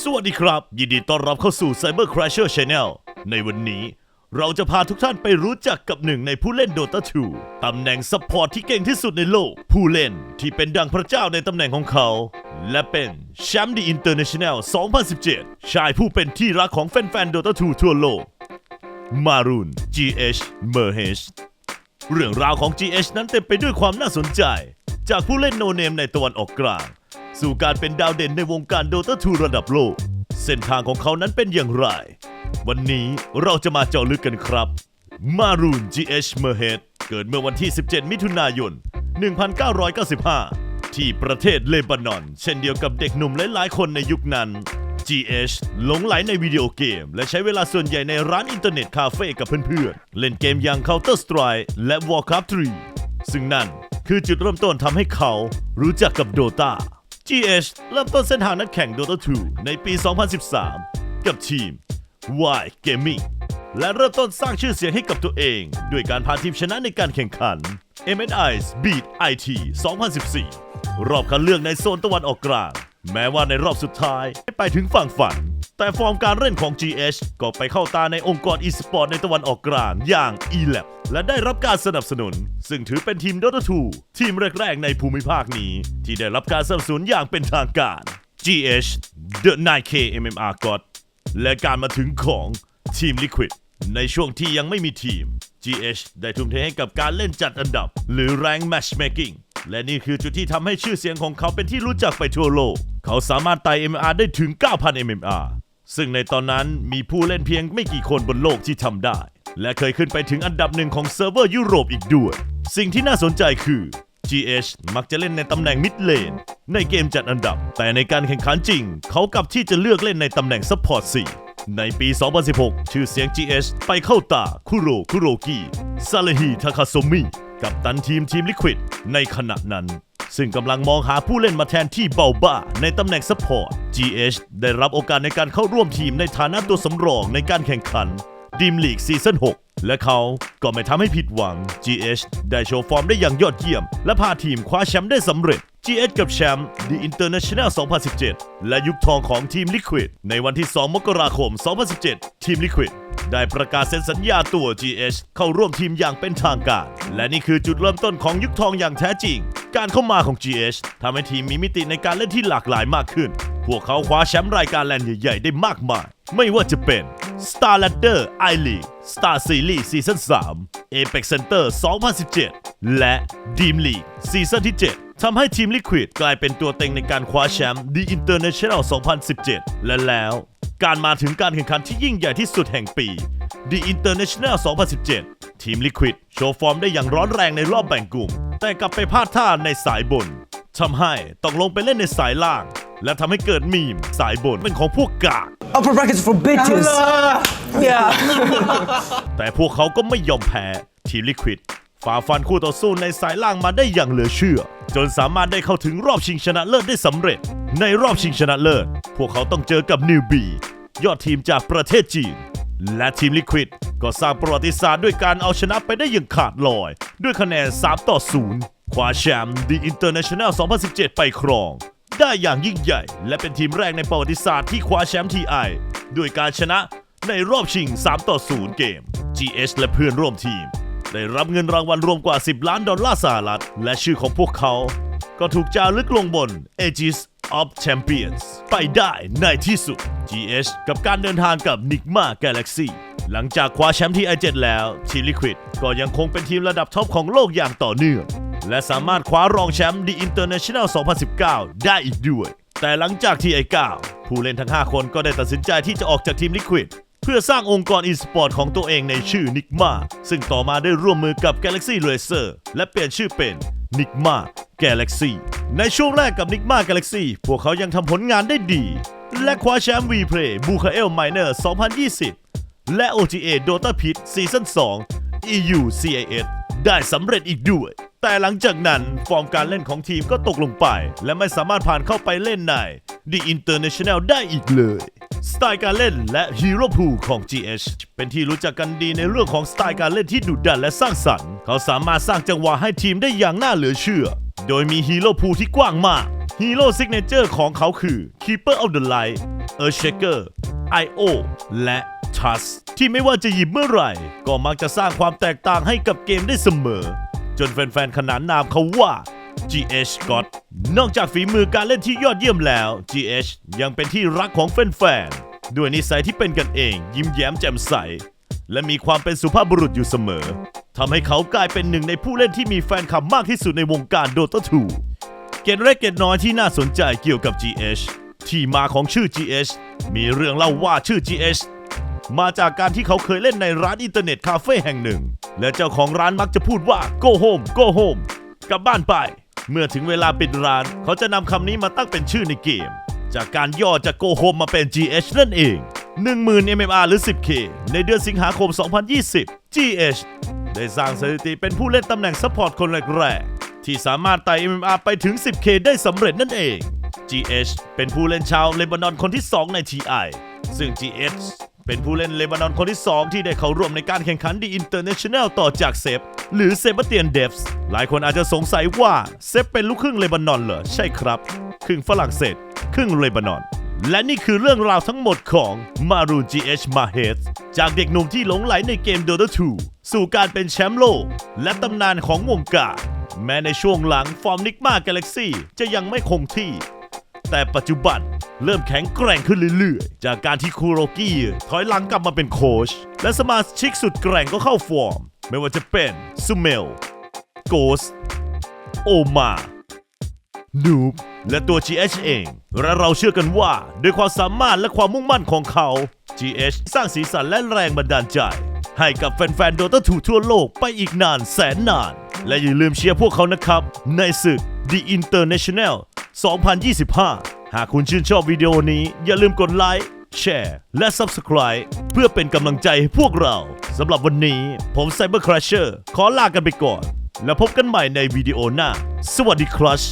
สวัสดีครับ ยินดีต้อนรับเข้าสู่ Cyber Crasher Channel ในวันนี้เราจะพาทุกท่านไปรู้จักกับหนึ่งในผู้เล่น Dota 2 ตำแหน่งซัพพอร์ตที่เก่งที่สุดในโลก ผู้เล่นที่เป็นดังพระเจ้าในตำแหน่งของเขา และเป็นแชมป์ดีอินเตอร์เนชั่นแนล 2017 ชายผู้เป็นที่รักของแฟนๆ Dota 2 ทั่วโลก มารุน GH m e r h e s เรื่องราวของ GH นั้นเต็มไปด้วยความน่าสนใจ จากผู้เล่นโนเนมในตะวันออกกลาง สู่การเป็นดาวเด่นในวงการ Dota 2ระดับโลก เส้นทางของเขานั้นเป็นอย่างไร วันนี้เราจะมาเจาะลึกกันครับ มารูน GH m e r h e d เกิดเมื่อวันที่ 17 มิถุนายน 1995 ที่ประเทศเลบานอน เช่นเดียวกับเด็กหนุ่มหลายๆ คนในยุคนั้น GH หลงไหลในวิดีโอเกม และใช้เวลาส่วนใหญ่ในร้านอินเทอร์เน็ตคาเฟ่กับเพื่อนๆ เล่นเกมอย่าง Counter Strike และ Warcraft 3 ซึ่งนั่นคือจุดเริ่มต้นทำให้เขารู้จักกับ Dota GH เริ่มต้นเส้นทางนักแข่ง Dota 2 ในปี 2013 กับทีม Y Gaming และเริ่มต้นสร้างชื่อเสียงให้กับตัวเอง ด้วยการพาทีมชนะในการแข่งขัน MSI's Beat IT 2014 รอบคัดเลือกในโซนตะวันออกกลาง แม้ว่าในรอบสุดท้ายไม่ไปถึงฝั่งฝัน แต่ฟอร์มการเล่นของ GH ก็ไปเข้าตาในองค์กร e-sport ในตะวันออกกลางอย่าง eLab และได้รับการสนับสนุน ซึ่งถือเป็นทีม Dota 2 ทีมแรกๆในภูมิภาคนี้ ที่ได้รับการสนับสนุนอย่างเป็นทางการ GH The 9K MMR God และการมาถึงของทีม Liquid ในช่วงที่ยังไม่มีทีม GH ได้ทุ่มเทให้กับการเล่นจัดอันดับ หรือ Rank Matchmaking และนี่คือจุดที่ทำให้ชื่อเสียงของเขาเป็นที่รู้จักไปทั่วโลก เขาสามารถไต่ MMR ได้ถึง 9,000 MMR ซึ่งในตอนนั้นมีผู้เล่นเพียงไม่กี่คนบนโลกที่ทำได้ และเคยขึ้นไปถึงอันดับหนึ่งของเซิร์ฟเวอร์ยุโรปอีกด้วย สิ่งที่น่าสนใจคือ GH มักจะเล่นในตำแหน่งมิดเลนในเกมจัดอันดับ แต่ในการแข่งขันจริง เขากลับที่จะเลือกเล่นในตำแหน่งซัพพอร์ต4ในปี 2016 ชื่อเสียง GH ไปเข้าตา คุโร คุโรกิซาเลฮีทาคาโซมิกับตันทีมทีมลิควิดในขณะนั้น ซึ่งกำลังมองหาผู้เล่นมาแทนที่เบาบ้า ในตำแหน่งซัพพอร์ต GH ได้รับโอกาสในการเข้าร่วมทีมในฐานะตัวสำรองในการแข่งขัน ดีมลีกซีซั่น6และเขาก็ไม่ทำให้ผิดหวัง GH ได้โชว์ฟอร์มได้อย่างยอดเยี่ยม และพาทีมคว้าแชมป์ได้สำเร็จ GH กับแชมป์ The International 2017 และยุคทองของทีม Liquid ในวันที่ 2 มกราคม 2017 ทีม Liquid ได้ประกาศเซ็นสัญญาตัว GH เข้าร่วมทีมอย่างเป็นทางการ และนี่คือจุดเริ่มต้นของยุคทองอย่างแท้จริง การเข้ามาของ GH ทำให้ทีมมีมิติในการเล่นที่หลากหลายมากขึ้น พวกเขาคว้าแชมป์รายการแลนด์ใหญ่ ๆ ได้มากมาย ไม่ว่าจะเป็น Star Ladder i League Star Series ซีซั่น3 Apex Center 2017 และ Dream League ซีซั่นที่ 7ทำให้ทีม Liquid กลายเป็นตัวเต็งในการคว้าแชมป์ The International 2017 และแล้วการมาถึงการแข่งขันที่ยิ่งใหญ่ที่สุดแห่งปี The International 2017 ทีม Liquid โชว์ฟอร์มได้อย่างร้อนแรงในรอบแบ่งกลุ่ม แต่กลับไปพลาดท่าในสายบนทำให้ต้องลงไปเล่นในสายล่าง และทำให้เกิดมีมสายบนเป็นของพวกกาก Upper brackets for bitches. Yeah. แต่พวกเขาก็ไม่ยอมแพ้ทีมลิควิดฝ่าฟันคู่ต่อสู้ในสายล่างมาได้อย่างเหลือเชื่อ จนสามารถได้เข้าถึงรอบชิงชนะเลิศได้สำเร็จ ในรอบชิงชนะเลิศ พวกเขาต้องเจอกับนิวบียอดทีมจากประเทศจีน และทีมลิควิดก็สร้างประวัติศาสตร์ด้วยการเอาชนะไปได้อย่างขาดลอย ด้วยคะแนน 3 ต่อ 0 คว้าแชมป์ The International 2017 ไปครอง ได้อย่างยิ่งใหญ่ และเป็นทีมแรกในประวัติศาสตร์ที่คว้าแชมป์ TI ด้วยการชนะในรอบชิง 3 ต่อ 0 เกม GH และเพื่อนร่วมทีม ได้รับเงินรางวัลรวมกว่า 10 ล้านดอลลาร์สหรัฐ และชื่อของพวกเขา ก็ถูกจารึกลงบน Aegis of Champions ไปได้ในที่สุด GH กับการเดินทางกับ Nigma Galaxy หลังจากคว้าแชมป์ที่ i7 แล้ว ทีม Liquid ก็ยังคงเป็นทีมระดับท็อปของโลกอย่างต่อเนื่อง และสามารถคว้ารองแชมป์ The International 2019 ได้อีกด้วย แต่หลังจากที่ไอ้9ผู้เล่นทั้ง 5 คนก็ได้ตัดสินใจที่จะออกจากทีม Liquid เพื่อสร้างองค์กร e-sport ของตัวเองในชื่อ Nigma ซึ่งต่อมาได้ร่วมมือกับ Galaxy Racer และเปลี่ยนชื่อเป็น Nigma Galaxy ในช่วงแรกกับ Nigma Galaxy พวกเขายังทำผลงานได้ดี และคว้าแชมป์ Vplay b u k a e l Minor 2020 และ OTA Dota Pit ซีซั่น2 EU CIS ได้สำเร็จอีกด้วย แต่หลังจากนั้นฟอร์มการเล่นของทีมก็ตกลงไป และไม่สามารถผ่านเข้าไปเล่นใน The International ได้อีกเลย สไตล์การเล่นและฮีโร่พูของ GH เป็นที่รู้จักกันดีในเรื่องของสไตล์การเล่นที่ดุดันและสร้างสรรค์ เขาสามารถสร้างจังหวะให้ทีมได้อย่างน่าเหลือเชื่อ โดยมีฮีโร่พูที่กว้างมากฮีโร่ซิกเนเจอร์ของเขาคือ Keeper of the Light e a r t h s h a k e r I.O. และ Trust ที่ไม่ว่าจะหยิบเมื่อไหร่ ก็มักจะสร้างความแตกต่างให้กับเกมได้เสมอ นแฟนๆขนานนามเขาว่า GH God นอกจากฝีมือการเล่นที่ยอดเยี่ยมแล้ว GH ยังเป็นที่รักของแฟนๆด้วยนิสัยที่เป็นกันเอง ยิ้มแย้มแจ่มใส และมีความเป็นสุภาพบุรุษอยู่เสมอทำให้เขากลายเป็นหนึ่งในผู้เล่นที่มีแฟนคลับมากที่สุดในวงการ Dota 2เกร็ดเล็กเกร็ดน้อยที่น่าสนใจเกี่ยวกับ GH ที่มาของชื่อ GH มีเรื่องเล่าว่าชื่อ GH มาจากการที่เขาเคยเล่นในร้านอินเทอร์เน็ตคาเฟ่แห่งหนึ่ง และเจ้าของร้านมักจะพูดว่า go home go home กลับบ้านไป เมื่อถึงเวลาปิดร้าน เขาจะนำคำนี้มาตั้งเป็นชื่อในเกม จากการย่อจาก go home มาเป็น GH นั่นเอง 10,000 MMR หรือ 10K ในเดือนสิงหาคม 2020 GH ได้สร้างสถิติเป็นผู้เล่นตำแหน่งซัพพอร์ตคนแรกๆที่สามารถไต่ MMR ไปถึง 10K ได้สำเร็จนั่นเอง GH เป็นผู้เล่นชาวเลบานอนคนที่ 2 ใน TI ซึ่ง GH เป็นผู้เล่นเลบานอนคนที่ 2 ที่ได้เข้าร่วมในการแข่งขันดีอินเตอร์เนชั่นแนลต่อจากเซฟหรือเซบาเตียนเดฟส์หลายคนอาจจะสงสัยว่าเซฟเป็นลูกครึ่งเลบานอนเหรอ ใช่ครับ ครึ่งฝรั่งเศส ครึ่งเลบานอน และนี่คือเรื่องราวทั้งหมดของมารูน GH Mahez จากเด็กหนุ่มที่หลงไหลในเกม Dota 2 สู่การเป็นแชมป์โลก และตำนานของวงการแม้ในช่วงหลังฟอร์มนิกมากาแล็กซี่จะยังไม่คงที่ แต่ปัจจุบัน เริ่มแข็งแกร่งขึ้นเรื่อยๆ จากการที่คูโรกี้ถอยหลังกลับมาเป็นโค้ชและสมาชิกสุดแกร่งก็เข้าฟอร์ม ไม่ว่าจะเป็นซูเมลโกสโอมานูบและตัว GH เอง และเราเชื่อกันว่า ด้วยความสามารถและความมุ่งมั่นของเขา GH สร้างสีสันและแรงบันดาลใจ ให้กับแฟนๆ Dota 2ทั่วโลกไปอีกนานแสนนาน และอย่าลืมเชียร์พวกเขานะครับ ในศึก The International 2025 หากคุณชื่นชอบวิดีโอนี้อย่าลืมกดไลค์แชร์และ Subscribe เพื่อเป็นกำลังใจให้พวกเราสำหรับวันนี้ผม Cyber Crusher ขอลากันไปก่อน แล้วพบกันใหม่ในวิดีโอหน้า สวัสดีครัช